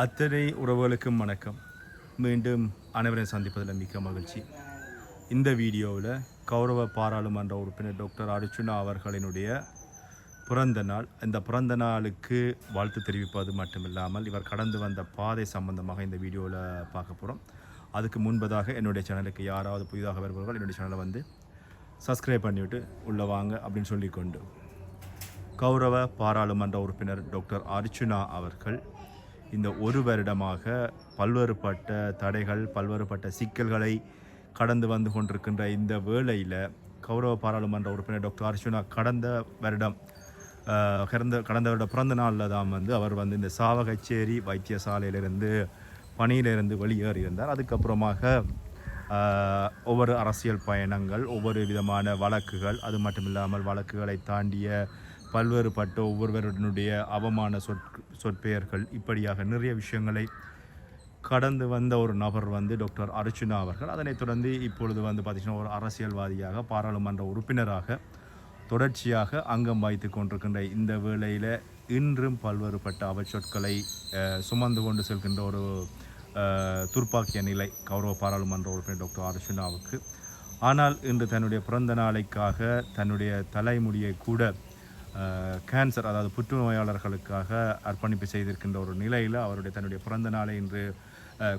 அத்தனை உறவுகளுக்கும் வணக்கம். மீண்டும் அனைவரையும் சந்திப்பதில் மிக்க மகிழ்ச்சி. இந்த வீடியோவில் கௌரவ பாராளுமன்ற உறுப்பினர் டாக்டர் அர்ச்சுனா அவர்களினுடைய பிறந்த நாள் இந்த பிறந்த நாளுக்கு வாழ்த்து தெரிவிப்பது மட்டுமில்லாமல் இவர் கடந்து வந்த பாதை சம்பந்தமாக இந்த வீடியோவில் பார்க்க போகிறோம். அதுக்கு முன்பதாக என்னுடைய சேனலுக்கு யாராவது புதிதாக வருபவர்கள் என்னுடைய சேனலை வந்து சப்ஸ்கிரைப் பண்ணிவிட்டு உள்ளே வாங்க அப்படின்னு சொல்லிக்கொண்டு கௌரவ பாராளுமன்ற உறுப்பினர் டாக்டர் அர்ச்சுனா அவர்கள் இந்த ஒரு வருடமாக பல்வேறுபட்ட தடைகள் பல்வேறுபட்ட சிக்கல்களை கடந்து வந்து கொண்டிருக்கின்ற இந்த வேளையில் கௌரவ பாராளுமன்ற உறுப்பினர் டாக்டர் அர்ஜுனா கடந்த வருடம் கடந்த கடந்த வருட பிறந்த நாளில் தான் வந்து அவர் வந்து இந்த சாவகச்சேரி வைத்தியசாலையிலிருந்து பணியிலிருந்து வெளியேறியிருந்தார். அதுக்கப்புறமாக ஒவ்வொரு அரசியல் பயணங்கள் ஒவ்வொரு விதமான வழக்குகள் அது மட்டும் இல்லாமல் வழக்குகளை தாண்டிய பல்வேறுபட்ட ஒவ்வொருவருடைய அவமான சொற் சொற்பெயர்கள் இப்படியாக நிறைய விஷயங்களை கடந்து வந்த ஒரு நபர் வந்து டாக்டர் அர்ச்சுனா அவர்கள். அதனைத் தொடர்ந்து இப்பொழுது வந்து பார்த்திங்கன்னா ஒரு அரசியல்வாதியாக பாராளுமன்ற உறுப்பினராக தொடர்ச்சியாக அங்கம் வாய்த்து கொண்டிருக்கின்ற இந்த வேளையில் இன்றும் பல்வேறுபட்ட அவச்சொற்களை சுமந்து கொண்டு செல்கின்ற ஒரு துர்ப்பாக்கிய நிலை கௌரவ பாராளுமன்ற உறுப்பினர் டாக்டர் அர்ச்சுனாவுக்கு ஆனால் இன்று தன்னுடைய பிறந்த நாளைக்காக தன்னுடைய தலைமுடியை கூட கேன்சர் அதாவது புற்றுநோயாளர்களுக்காக அர்ப்பணிப்பு செய்திருக்கின்ற ஒரு நிலையில் அவருடைய தன்னுடைய பிறந்த நாளை இன்று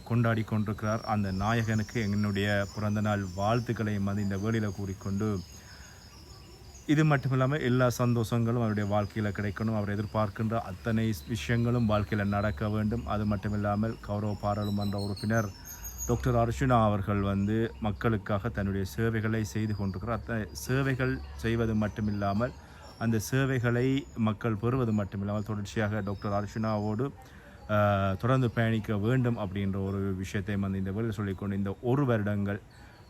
கொண்டாடி கொண்டிருக்கிறார். அந்த நாயகனுக்கு என்னுடைய பிறந்தநாள் வாழ்த்துக்களை வந்து இந்த வேலையில் கூறிக்கொண்டு இது மட்டும் இல்லாமல் எல்லா சந்தோஷங்களும் அவருடைய வாழ்க்கையில் கிடைக்கணும். அவர் எதிர்பார்க்கின்ற அத்தனை விஷயங்களும் வாழ்க்கையில் நடக்க வேண்டும். அது மட்டும் இல்லாமல் கௌரவ பாராளுமன்ற உறுப்பினர் டாக்டர் அர்ஜுனா அவர்கள் வந்து மக்களுக்காக தன்னுடைய சேவைகளை செய்து கொண்டிருக்கிறார். அத்தனை சேவைகள் செய்வது மட்டுமில்லாமல் அந்த சேவைகளை மக்கள் பெறுவது மட்டுமில்லாமல் தொடர்ச்சியாக டாக்டர் அர்ச்சுனாவோடு தொடர்ந்து பயணிக்க வேண்டும் அப்படின்ற ஒரு விஷயத்தை வந்து இந்த வேளையில் சொல்லிக்கொண்டு இந்த ஒரு வருடங்கள்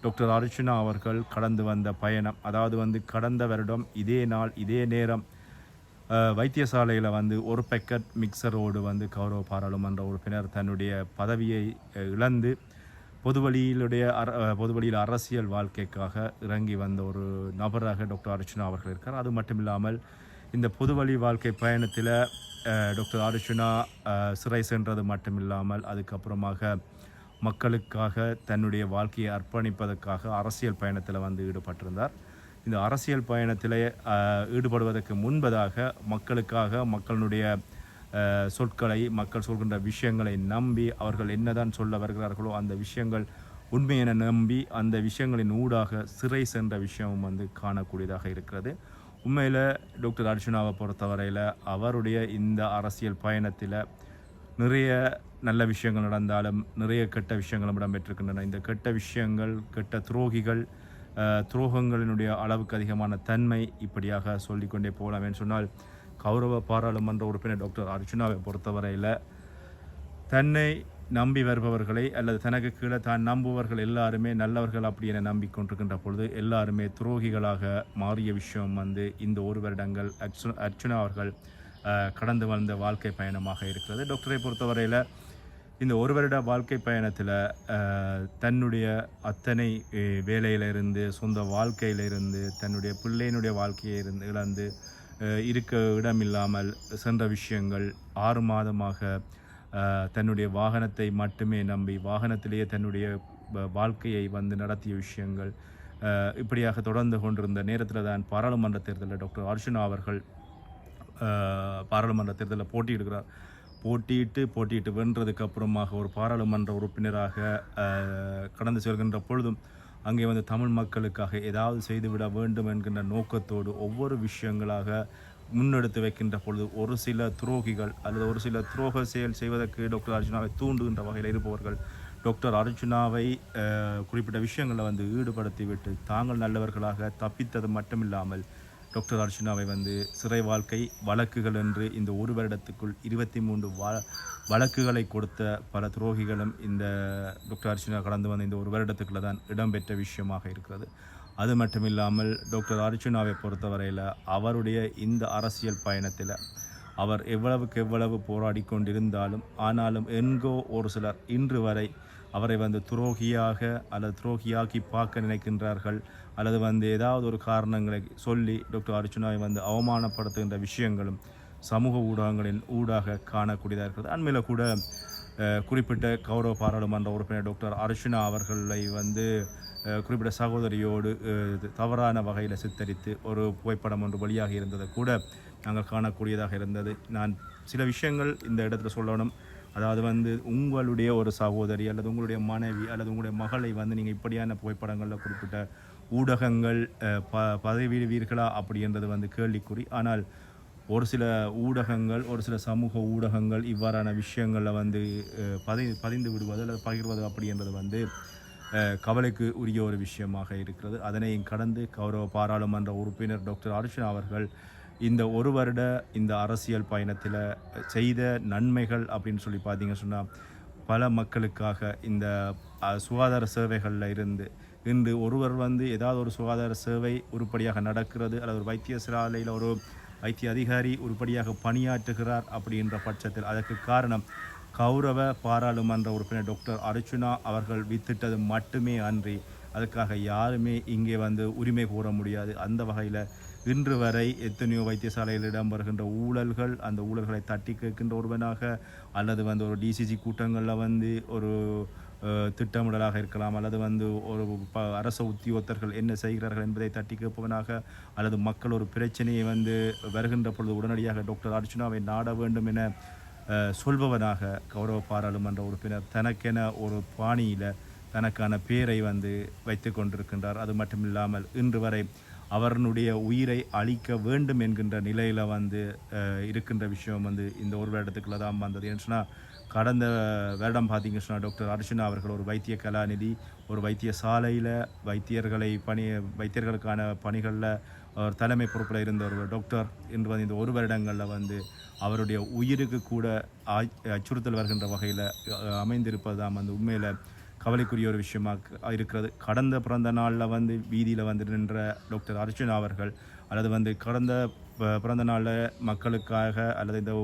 டாக்டர் அர்ச்சனா அவர்கள் கடந்து வந்த பயணம். அதாவது வந்து கடந்த வருடம் இதே நாள் இதே நேரம் வைத்தியசாலையில் வந்து ஒரு பெக்கெட் மிக்சரோடு வந்து கௌரவ பாராளுமன்ற உறுப்பினர் தன்னுடைய பதவியை இழந்து பொதுவழியிலுடைய அர பொதுவழியில் அரசியல் வாழ்க்கைக்காக இறங்கி வந்த ஒரு நபராக டாக்டர் அர்ச்சுனா அவர்கள் இருக்கார். அது மட்டும் இல்லாமல் இந்த பொதுவழி வாழ்க்கை பயணத்தில் டாக்டர் அர்ச்சுனா சிறை சென்றது மட்டும் இல்லாமல் அதுக்கப்புறமாக மக்களுக்காக தன்னுடைய வாழ்க்கையை அர்ப்பணிப்பதற்காக அரசியல் பயணத்தில் வந்து ஈடுபட்டிருந்தார். இந்த அரசியல் பயணத்தில் ஈடுபடுவதற்கு முன்பதாக மக்களுக்காக மக்களுடைய சொற்களை மக்கள் சொல்கின்ற விஷயங்களை நம்பி அவர்கள் என்னதான் சொல்ல வருகிறார்களோ அந்த விஷயங்கள் உண்மை என நம்பி அந்த விஷயங்களின் ஊடாக சிறை சென்ற விஷயமும் வந்து காணக்கூடியதாக இருக்கிறது. உண்மையில் டாக்டர் அர்ஜுனாவை பொறுத்தவரையில் அவருடைய இந்த அரசியல் பயணத்தில் நிறைய நல்ல விஷயங்கள் நடந்தாலும் நிறைய கெட்ட விஷயங்களும் இடம்பெற்றிருக்கின்றன. இந்த கெட்ட விஷயங்கள் கெட்ட துரோகிகள் துரோகங்களினுடைய அளவுக்கு அதிகமான தன்மை இப்படியாக சொல்லிக்கொண்டே போகலாமேன்னு சொன்னால் கௌரவ பாராளுமன்ற உறுப்பினர் டாக்டர் அர்ச்சுனாவை பொறுத்தவரையில் தன்னை நம்பி வருபவர்களை அல்லது தனக்கு கீழே தான் நம்புவர்கள் எல்லாருமே நல்லவர்கள் அப்படி என நம்பிக்கொண்டிருக்கின்ற பொழுது எல்லாருமே துரோகிகளாக மாறிய விஷயம் வந்து இந்த ஒரு வருடங்கள் அர்ச்சு அர்ச்சுனா அவர்கள் கடந்து வந்த வாழ்க்கை பயணமாக இருக்கிறது. டாக்டரை பொறுத்தவரையில் இந்த ஒரு வருட வாழ்க்கை பயணத்தில் தன்னுடைய அத்தனை வேலையிலிருந்து சொந்த வாழ்க்கையிலிருந்து தன்னுடைய பிள்ளையினுடைய வாழ்க்கையை இருந்து இழந்து இருக்க இடமில்லாமல் சென்ற விஷயங்கள் ஆறு மாதமாக தன்னுடைய வாகனத்தை மட்டுமே நம்பி வாகனத்திலேயே தன்னுடைய வாழ்க்கையை வந்து நடத்திய விஷயங்கள் இப்படியாக தொடர்ந்து கொண்டிருந்த நேரத்தில் தான் பாராளுமன்ற தேர்தலில் டாக்டர் அர்ஜுனா அவர்கள் பாராளுமன்ற தேர்தலில் போட்டியிடுகிறார். போட்டியிட்டு போட்டியிட்டு வென்றதுக்கு அப்புறமாக ஒரு பாராளுமன்ற உறுப்பினராக கடந்து செல்கின்ற பொழுதும் அங்கே வந்து தமிழ் மக்களுக்காக ஏதாவது செய்துவிட வேண்டும் என்கின்ற நோக்கத்தோடு ஒவ்வொரு விஷயங்களாக முன்னெடுத்து வைக்கின்ற பொழுது ஒரு சில துரோகிகள் அல்லது ஒரு சில துரோக செயல் செய்வதற்கு டாக்டர் அர்ஜுனாவை தூண்டுகின்ற வகையில் இருப்பவர்கள் டாக்டர் அர்ஜுனாவை குறிப்பிட்ட விஷயங்களில் வந்து ஈடுபடுத்திவிட்டு தாங்கள் நல்லவர்களாக தப்பித்தது மட்டுமில்லாமல் டாக்டர் அர்ச்சுனாவை வந்து சிறை வாழ்க்கை வழக்குகள் என்று இந்த ஒரு வருடத்துக்குள் இருபத்தி மூன்று வா வழக்குகளை கொடுத்த பல துரோகிகளும் இந்த டாக்டர் அர்ச்சுனா கடந்து வந்த இந்த ஒரு வருடத்துக்குள்ள தான் இடம்பெற்ற விஷயமாக இருக்கிறது. அது மட்டும் இல்லாமல் டாக்டர் அர்ச்சுனாவை பொறுத்தவரையில் அவருடைய இந்த அரசியல் பயணத்தில் அவர் எவ்வளவுக்கு எவ்வளவு போராடி கொண்டிருந்தாலும் ஆனாலும் எங்கோ ஒரு சிலர் இன்று வரை அவரை வந்து துரோகியாக அல்லது துரோகியாக்கி பார்க்க நினைக்கின்றார்கள். அல்லது வந்து ஏதாவது ஒரு காரணங்களை சொல்லி டாக்டர் அர்ஜுனாவை வந்து அவமானப்படுத்துகின்ற விஷயங்களும் சமூக ஊடகங்களின் ஊடாக காணக்கூடியதாக இருக்கிறது. அண்மையில் கூட குறிப்பிட்ட கௌரவ பாராளுமன்ற உறுப்பினர் டாக்டர் அர்ஜுனா அவர்களை வந்து குறிப்பிட்ட சகோதரியோடு இது தவறான வகையில் சித்தரித்து ஒரு புகைப்படம் ஒன்று வெளியாக இருந்ததை கூட நாங்கள் காணக்கூடியதாக இருந்தது. நான் சில விஷயங்கள் இந்த இடத்துல சொல்லணும். அதாவது வந்து உங்களுடைய ஒரு சகோதரி அல்லது உங்களுடைய மனைவி அல்லது உங்களுடைய மகளை வந்து நீங்கள் இப்படியான புகைப்படங்களில் குறிப்பிட்ட ஊடகங்கள் ப பதவிடுவீர்களா அப்படின்றது வந்து கேள்விக்குறி. ஆனால் ஒரு சில ஊடகங்கள் ஒரு சில சமூக ஊடகங்கள் இவ்வாறான விஷயங்களில் வந்து பதி பதிந்து விடுவது அல்லது பகிர்வது அப்படின்றது வந்து கவலைக்கு உரிய ஒரு விஷயமாக இருக்கிறது. அதனையும் கடந்து கௌரவ பாராளுமன்ற உறுப்பினர் டாக்டர் அர்ச்சனா அவர்கள் இந்த ஒரு வருட இந்த அரசியல் பயணத்தில் செய்த நன்மைகள் அப்படின்னு சொல்லி பார்த்தீங்க சொன்னால் பல மக்களுக்காக இந்த சுகாதார சேவைகளில் இருந்து இன்று ஒருவர் வந்து ஏதாவது ஒரு சுகாதார சேவை உருப்படியாக நடக்கிறது அல்லது ஒரு வைத்தியசாலையில் ஒரு வைத்திய அதிகாரி உருப்படியாக பணியாற்றுகிறார் அப்படின்ற பட்சத்தில் அதற்கு காரணம் கௌரவ பாராளுமன்ற உறுப்பினர் டாக்டர் அர்ச்சுனா அவர்கள் வித்திட்டது மட்டுமே அன்றி அதுக்காக யாருமே இங்கே வந்து உரிமை கூற முடியாது. அந்த வகையில் இன்று வரை எத்தனையோ வைத்தியசாலையில் இடம்பெறுகின்ற ஊழல்கள் அந்த ஊழல்களை தட்டி கேட்கின்ற ஒருவனாக அல்லது வந்து ஒரு டிசிசி கூட்டங்களில் வந்து ஒரு திட்டமிடலாக இருக்கலாம் அல்லது வந்து ஒரு ப அரச உத்தியோகத்தர்கள் என்ன செய்கிறார்கள் என்பதை தட்டி கேட்பவனாக அல்லது மக்கள் ஒரு பிரச்சனையை வந்து வருகின்ற பொழுது உடனடியாக டாக்டர் அர்ஜுனாவை நாட வேண்டும் என சொல்பவனாக கௌரவ பாராளுமன்ற உறுப்பினர் தனக்கென ஒரு பாணியில் தனக்கான பேரை வந்து வைத்து கொண்டிருக்கின்றார். அது மட்டும் இல்லாமல் இன்று வரை அவர்களுடைய உயிரை அழிக்க வேண்டும் என்கின்ற நிலையில் வந்து இருக்கின்ற விஷயம் வந்து இந்த ஒரு வருடத்துக்குள்ள தான் வந்தது. ஏன்னு கடந்த வருடம் பார்த்தீங்க சொன்னால் டாக்டர் அர்ச்சனா அவர்கள் ஒரு வைத்திய கலாநிதி ஒரு வைத்தியசாலையில் வைத்தியர்களை பணி வைத்தியர்களுக்கான பணிகளில் அவர் தலைமை பொறுப்பில் இருந்த ஒரு டாக்டர் இன்று வந்து இந்த ஒரு வருடங்களில் வந்து அவருடைய உயிருக்கு கூட அச்சுறுத்தல் வருகின்ற வகையில் அமைந்திருப்பது தான் வந்து உண்மையில் கவலைக்குரிய ஒரு விஷயமாக இருக்கிறது. கடந்த பிறந்த நாளில் வந்து வீதியில் வந்து நின்ற டாக்டர் அர்ஜுன் அவர்கள் அல்லது வந்து கடந்த பிறந்த நாளில் மக்களுக்காக அல்லது இந்த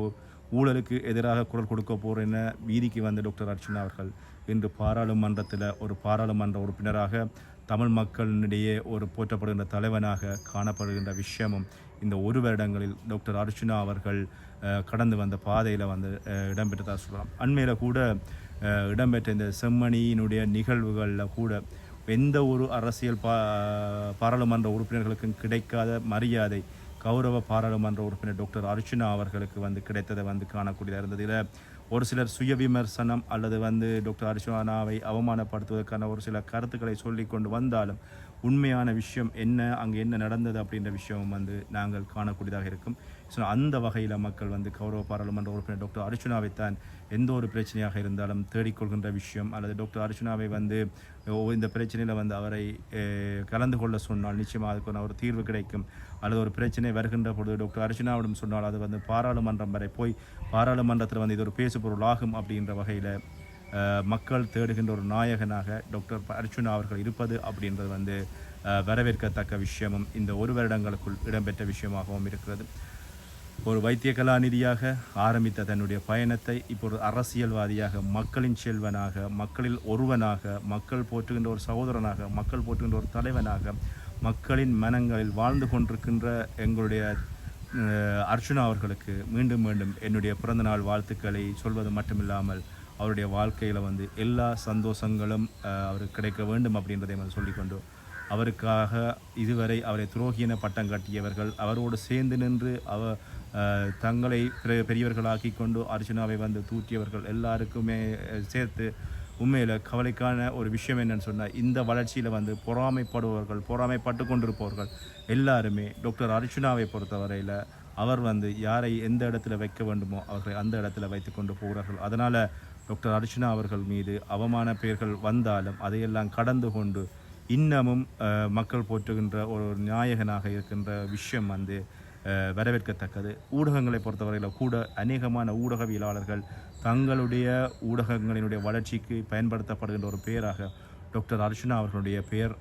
ஊழலுக்கு எதிராக குரல் கொடுக்க போகிறேன்னு வீதிக்கு வந்த டாக்டர் அர்ஜுன் அவர்கள் இன்று பாராளுமன்றத்தில் ஒரு பாராளுமன்ற உறுப்பினராக தமிழ் மக்களிடையே ஒரு போற்றப்படுகின்ற தலைவனாக காணப்படுகின்ற விஷயமும் இந்த ஒரு வருடங்களில் டாக்டர் அர்ஜுனா அவர்கள் கடந்து வந்த பாதையில் வந்து இடம்பெற்றதாக சொல்லலாம். அண்மையில் கூட இடம்பெற்ற இந்த செம்மணியினுடைய நிகழ்வுகளில் கூட எந்த ஒரு அரசியல் பா பாராளுமன்ற உறுப்பினர்களுக்கும் கிடைக்காத மரியாதை கௌரவ பாராளுமன்ற உறுப்பினர் டாக்டர் அர்ச்சுனா அவர்களுக்கு வந்து கிடைத்ததை வந்து காணக்கூடியதாக இருந்தது. இதில் ஒரு சிலர் சுய விமர்சனம் அல்லது வந்து டாக்டர் அர்ஜுனாவை அவமானப்படுத்துவதற்கான ஒரு சில கருத்துக்களை சொல்லி கொண்டு வந்தாலும் உண்மையான விஷயம் என்ன அங்கே என்ன நடந்தது அப்படின்ற விஷயம் வந்து நாங்கள் காணக்கூடியதாக இருக்கும். ஸோ அந்த வகையில் மக்கள் வந்து கௌரவ பாராளுமன்ற உறுப்பினர் டாக்டர் அர்ச்சுனாவை தான் எந்த ஒரு பிரச்சனையாக இருந்தாலும் தேடிக்கொள்கின்ற விஷயம் அல்லது டாக்டர் அர்ச்சுனாவை வந்து இந்த பிரச்சனையில் வந்து அவரை கலந்து கொள்ள சொன்னால் நிச்சயமாக அதுக்கான ஒரு தீர்வு கிடைக்கும். அல்லது ஒரு பிரச்சனை வருகின்ற பொழுது டாக்டர் அர்ஜுனாவிடம் சொன்னால் அது வந்து பாராளுமன்றம் வரை போய் பாராளுமன்றத்தில் வந்து இது ஒரு பேசுபொருள் ஆகும் அப்படின்ற வகையில் மக்கள் தேடுகின்ற ஒரு நாயகனாக டாக்டர் அர்ச்சுனா அவர்கள் இருப்பது அப்படின்றது வந்து வரவேற்கத்தக்க விஷயமும் இந்த ஒரு வருடங்களுக்குள் இடம்பெற்ற விஷயமாகவும் இருக்கிறது. ஒரு வைத்திய கலாநிதியாக ஆரம்பித்த தன்னுடைய பயணத்தை இப்போ ஒரு அரசியல்வாதியாக மக்களின் செல்வனாக மக்களில் ஒருவனாக மக்கள் போற்றுகின்ற ஒரு சகோதரனாக மக்கள் போற்றுகின்ற ஒரு தலைவனாக மக்களின் மனங்களில் வாழ்ந்து கொண்டிருக்கின்ற எங்களுடைய அர்ஜுனா அவர்களுக்கு மீண்டும் மீண்டும் என்னுடைய பிறந்தநாள் வாழ்த்துக்களை சொல்வது மட்டுமில்லாமல் அவருடைய வாழ்க்கையில் வந்து எல்லா சந்தோஷங்களும் அவருக்கு கிடைக்க வேண்டும் அப்படின்றதை வந்து சொல்லிக்கொண்டு அவருக்காக இதுவரை அவரை துரோகி பட்டம் கட்டியவர்கள் அவரோடு சேர்ந்து நின்று அவ தங்களை பெரியவர்களாக்கி கொண்டு அர்ஜுனாவை வந்து தூற்றியவர்கள் எல்லாருக்குமே சேர்த்து உண்மையில் கவலைக்கான ஒரு விஷயம் என்னன்னு சொன்னால் இந்த வளர்ச்சியில் வந்து பொறாமைப்படுபவர்கள் பொறாமைப்பட்டு கொண்டிருப்பவர்கள் எல்லாருமே டாக்டர் அர்ச்சுனாவை பொறுத்தவரையில் அவர் வந்து யாரை எந்த இடத்துல வைக்க வேண்டுமோ அவர்களை அந்த இடத்துல வைத்து கொண்டு போகிறார்கள். அதனால் டாக்டர் அர்ச்சுனா அவர்கள் மீது அவமான பெயர்கள் வந்தாலும் அதையெல்லாம் கடந்து கொண்டு இன்னமும் மக்கள் போற்றுகின்ற ஒரு நாயகனாக இருக்கின்ற விஷயம் வந்து வரவேற்கத்தக்கது. ஊடகங்களை பொறுத்தவரையில் கூட அநேகமான ஊடகவியலாளர்கள் தங்களுடைய ஊடகங்களினுடைய வளர்ச்சிக்கு பயன்படுத்தப்படுகின்ற ஒரு பெயராக டாக்டர் அர்ஜுனா அவர்களுடைய பெயர்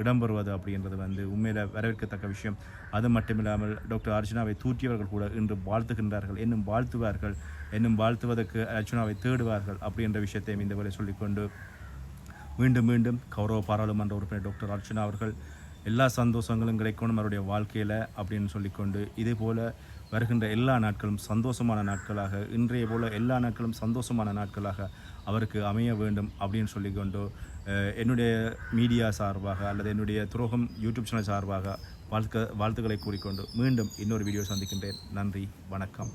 இடம்பெறுவது அப்படின்றது வந்து உண்மையில் வரவேற்கத்தக்க விஷயம். அது மட்டுமில்லாமல் டாக்டர் அர்ஜுனாவை தூற்றியவர்கள் கூட இன்று வாழ்த்துகின்றார்கள். என்னும் வாழ்த்துவார்கள் என்னும் வாழ்த்துவதற்கு அர்ஜுனாவை தேடுவார்கள் அப்படின்ற விஷயத்தையும் இந்த வேலை சொல்லிக்கொண்டு மீண்டும் மீண்டும் கௌரவ பாராளுமன்ற உறுப்பினர் டாக்டர் அர்ச்சனா அவர்கள் எல்லா சந்தோஷங்களும் கிடைக்கணும் அவருடைய வாழ்க்கையில் அப்படின்னு சொல்லிக்கொண்டு இதே போல் வருகின்ற எல்லா நாட்களும் சந்தோஷமான நாட்களாக இன்றைய போல எல்லா நாட்களும் சந்தோஷமான நாட்களாக அவருக்கு அமைய வேண்டும் அப்படின்னு சொல்லிக்கொண்டு என்னுடைய மீடியா சார்பாக அல்லது என்னுடைய துரோகம் யூடியூப் சேனல் சார்பாக வாழ்க்க வாழ்த்துக்களை கூறிக்கொண்டு மீண்டும் இன்னொரு வீடியோ சந்திக்கின்றேன். நன்றி வணக்கம்.